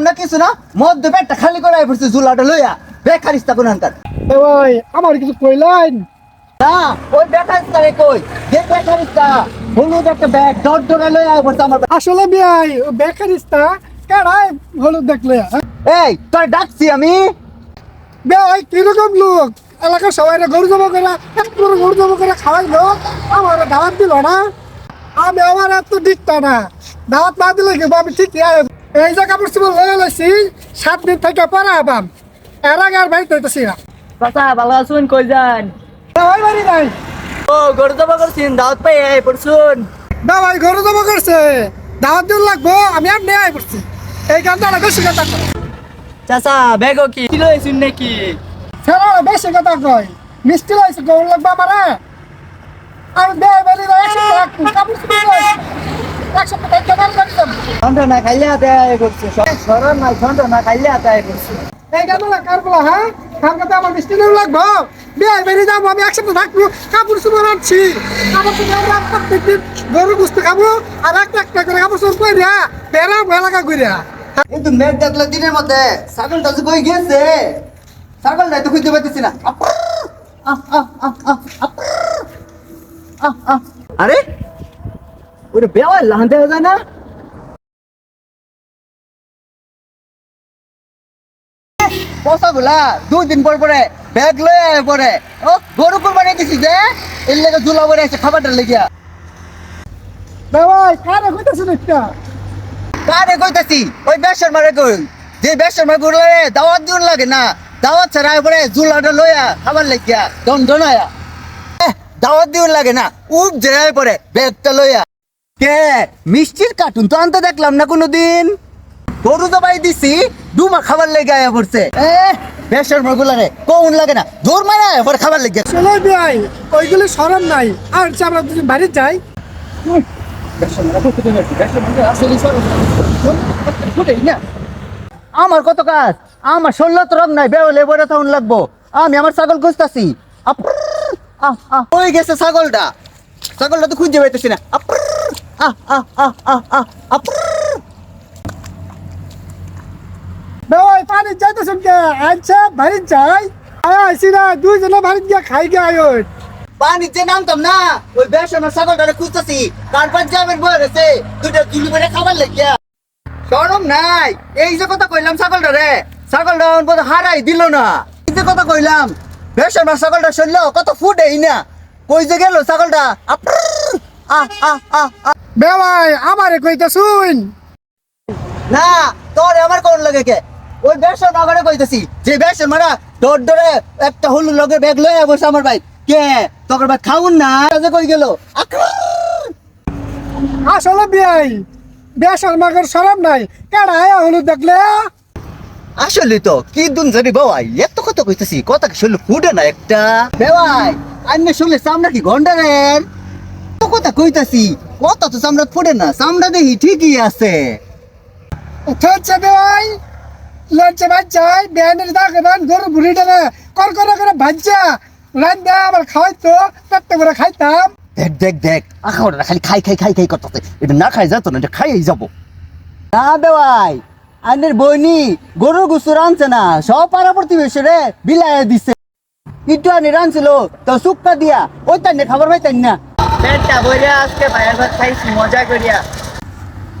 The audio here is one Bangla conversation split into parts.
কইলাম না কিছু না মধ্যে পেটটা খালি করে পড়ছে জুলাটা লইয়া। কোন আনতার এ ভাই আমার কিছু কইলেন? না ওই বেকারিস্তা রে কই? যে বেকারিস্তা হলুদ একটা ব্যাগ ডট ডরে লইয়া পড়ছে আমার আসলে বিয়াই ও বেকারিস্তা কেডাই হলুদ দেখলে হ্যাঁ? এই তোর ডাকছি আমি। বেয়াই কীরকম লোক? এলাকার সবাই গরু জমা করে এক গরু জমা করে খাওয়াইলো আমার দাওয়াত দিল না। আমি আমার এত দিকটা না। দাওয়াত না দিলে কি আমি ঠিক এই যে কাপড় চোপড় লয়ে লাইছি সাত দিন থেকে পরে আবাম। এর আগে আর বাড়িতে হইতেছি না। কথা ভালো আছুন? কই যান? ওই বাড়ি নাই। ও গরু জমা করছিন দাওয়াত পাই এই পড়ছুন। না ভাই গরু জমা করছে। দাওয়াত দিন লাগবো আমি আর নিয়ে আই পড়ছি। এই গানটা কয়। চাচা ব্যাগও কি? কি লইছুন নাকি? ছেলে বেশি কথা কয়। মিষ্টি লাইছে গরু লাগবে আমারে। আমি বাড়ি না একশো কাপড় চোপড় ঠন্ডা না খাইলে হাতে আয় করছে। সরল না ঠন্ডা না খাইলে হাতে আয় করছে। এই কার বলা হ্যাঁ? কার কথা আমার মিষ্টি নেই লাগবো। বিয়ে বেরিয়ে যাব আমি একসাথে থাকব কাপড় চোপড় আনছি। কাপড় চোপড় গরু গুস্ত খাব আর একটা একটা করে কাপড় চোপড় কইরা বেড়া বেলাকা কইরা। কিন্তু মেঘ দেখলে দিনের মধ্যে ছাগলটা যে কই গেছে? ছাগল নাই তো খুঁজতে পাইতেছি না। আরে ওরে বেওয়া লাহান দেখা যায় না? পয়সাগুলা দুই দিন পর পরে ব্যাগ লয়ে আয় পরে। ও গরু কোরবানি দিছি যে এর লেগে জুলা পরে আছে খাবারটা লেগিয়া। ভাই কারে কইতেছেন একটা? কারে কইতাছি? ওই বেসর মারে কই। যে বেসর মারে গুলো দাওয়াত দিন লাগে না। দাওয়াত ছাড়া পরে জুলাটা লইয়া খাবার লাগিয়া দন দনায়া দাওয়াত দিন লাগে না। উপ জেরায় পরে ব্যাগটা লইয়া কে? মিষ্টির কার্টুন তো আনতে দেখলাম না কোনোদিন? গরু জবাই দিছি ডুমা খাবার লেগে আয়া পড়ছে। এ বেসর মারগুলা রে কোন লাগে না জোর মারা পরে খাবার লেগে। চলো বিয়াই ওইগুলি সরম নাই। আর আমরা দুজন বাড়ি যাই। আমার কত কাজ? আমার ষোল তো রং নাই বেরোলে বড় তখন লাগবো। আমি আমার ছাগল খুঁজতাছি। আপ- আহ, ওই গেছে ছাগলটা। ছাগলটা তো খুঁজে পাইতেছি না। ভাই পানি যাইতেছেন কে? আচ্ছা বাড়ি যাই আইসি না দুইজনে বাড়ি গিয়ে খাই গে আয়োন পানি যে নামতাম না, ওই বেসনের ছাগলটা খুঁজতেছি। যাবেন বয়ে গেছে দুটো চুলি করে খাবার লেগিয়া। সরম নাই। এই যে কথা কইলাম ছাগলটা রে ছাগলটা বোধ হারাই দিল না। এই যে কথা কইলাম বেসনের ছাগলটা শরীর কত ফুট এই না। কই যে গেল ছাগলটা? আহ আহ আহ বেওয়াই আমারে কইতে শুন না তোর আমার কোন লাগে কে? ওই বেসন আমারে কইতেছি যে বেসন মারা ডর ডরে একটা হলুদ লগে ব্যাগ লয়ে বসে আমার ভাই কে? তোর ভাই খাউন না? যে কই গেল? আসলে বিয়াই বেসার মাগের সরম নাই। কেডা আয়া হলুদ দেখলে? আসলে তো কি দুন জানি বাবাই এত কথা কইতেছি কথা কি শুনলে ফুটে না একটা? বেওয়াই আন্নে শুনলে সামনে কি গন্ডারের তো কথা কইতাছি কত তো সামনে ফুটে না সামনে দেখি ঠিকই আছে। থচ্ছে বেওয়াই লঞ্চে বাচ্চাই ব্যানের দাগ বান গরু বুড়িটা কর কর করে ভাজ্জা রান্দা আবার খাওয়াইতো পেটে করে খাইতাম। দেখ দেখ দেখ আখাওটা খালি খাই খাই খাই খাই করতেছে। এটা না খাই যেত না এটা খাইই যাব। না বেওয়াই আইনের বইনি গরুর গুসুর আনছে না সব পাড়া প্রতিবেশী রে বিলায় দিছে। একটু আনি রানছিল তো সুক্কা দিয়া ওই তাই খাবার পাইতেন না। পেটটা বইরা আজকে ভাইয়ের ভাত খাইছি মজা করিয়া।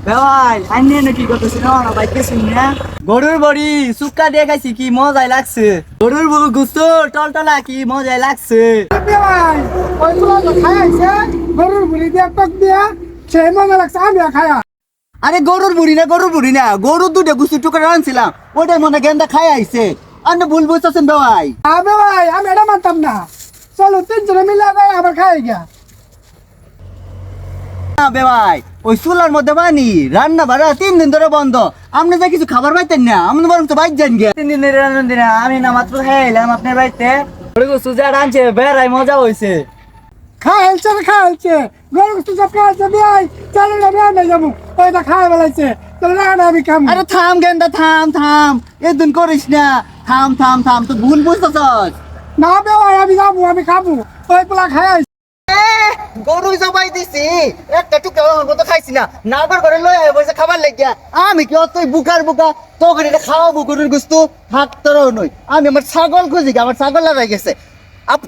বেওয়াই আইনে নাকি করতেছি না না বাইকে শুনি না? গরুর বড়ি সুক্কা দিয়ে খাইছি কি মজাই লাগছে। গরুর গুসু টলটলা কি মজাই লাগছে। ওই খাইছে গরুর বুড়ি দিয়া টক দিয়া সেই মজা লাগছে আমি। খায়া আরে গরুর বুড়ি না গরুর বুড়ি না গরুর দুটো গুছি টুকরা আনছিলাম ওটাই মনে গেন্দা খাই আইছে। আপনি ভুল বুঝতেছেন ভাই। আবে ভাই আমি এটা মানতাম না। চলো তিনজনে মিলে আবার খাই গিয়া না বে ভাই? ওই চুলার মধ্যে বানি রান্না বাড়া তিন দিন ধরে বন্ধ। আপনি যে কিছু খাবার পাইতেন না আপনি বরং তো বাইক যান গিয়া। তিন দিন ধরে রান্না দিন আমি না মাত্র খাই এলাম আপনার বাড়িতে। সুজা রাঁধছে বেড়াই মজা হয়েছে খাইছে খাইছে গরু কিছু সব খাইছে বিয়াই চলো না বিয়াই না যাব। ওইটা খাই বেলাইছে চলো না না আমি খাম। আরে থাম গেন্দা থাম থাম। এদিন করিস না। থাম থাম থাম তো ভুল বুঝতেছস। না বে ভাই আমি যাব আমি খাব ওই পোলা খাই গরু জবাই দিছি। একটা টুকরা আমার মতো খাইছি না। নাগর করে লই আয়, বসে খাবার লাগিয়া। আমি কি অতই বুকার বুকা? তোকে এটা খাওয়াবো গরুর গুস্তু থাকতেও নই। আমি আমার ছাগল খুঁজি আমার ছাগল লাগাই গেছে। আপ